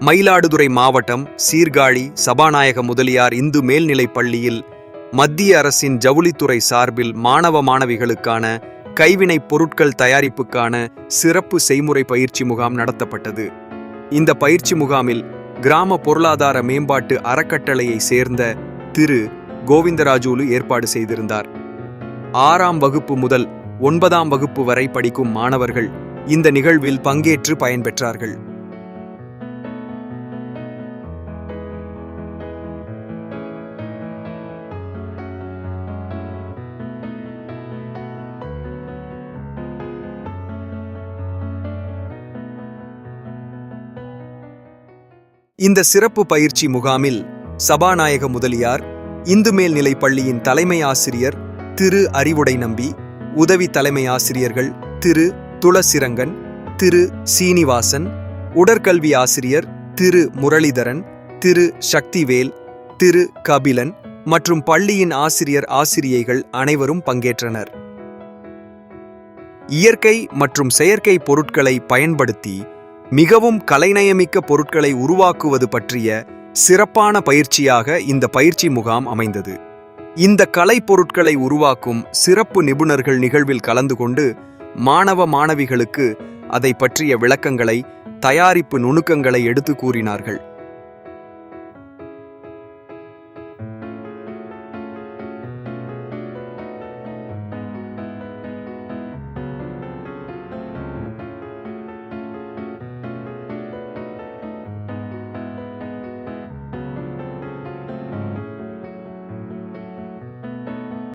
மயிலாடுதுறை மாவட்டம் சீர்காழி சபாநாயக முதலியார் இந்து மேல்நிலைப் பள்ளியில் மத்திய அரசின் ஜவுளித்துறை சார்பில் மாணவ மாணவிகளுக்கான கைவினைப் பொருட்கள் தயாரிப்புக்கான சிறப்பு செய்முறை பயிற்சி முகாம் நடத்தப்பட்டது. இந்த பயிற்சி முகாமில் கிராம பொருளாதார மேம்பாட்டு அறக்கட்டளையை சேர்ந்த திரு. கோவிந்தராஜூலு ஏற்பாடு செய்திருந்தார். ஆறாம் வகுப்பு முதல் ஒன்பதாம் வகுப்பு வரை படிக்கும் மாணவர்கள் இந்த நிகழ்வில் பங்கேற்று பயன்பெற்றார்கள். இந்த சிறப்பு பயிற்சி முகாமில் சபாநாயக முதலியார் இந்து மேல்நிலை பள்ளியின் தலைமை ஆசிரியர் திரு அறிவுடை நம்பி உதவி தலைமை ஆசிரியர்கள் திரு துளசிரங்கன் திரு சீனிவாசன் உடற்கல்வி ஆசிரியர் திரு முரளிதரன் திரு சக்திவேல் திரு கபிலன் மற்றும் பள்ளியின் ஆசிரியர் ஆசிரியைகள் அனைவரும் பங்கேற்றனர். இயற்கை மற்றும் செயற்கை பொருட்களை பயன்படுத்தி மிகவும் கலைநயமிக்க பொருட்களை உருவாக்குவது பற்றிய சிறப்பான பயிற்சியாக இந்த பயிற்சி முகாம் அமைந்தது. இந்த கலை பொருட்களை உருவாக்கும் சிறப்பு நிபுணர்கள் நிகழ்வில் கலந்து கொண்டு மாணவ மாணவிகளுக்கு அதை பற்றிய விளக்கங்களை தயாரிப்பு நுணுக்கங்களை எடுத்து கூறினார்கள்.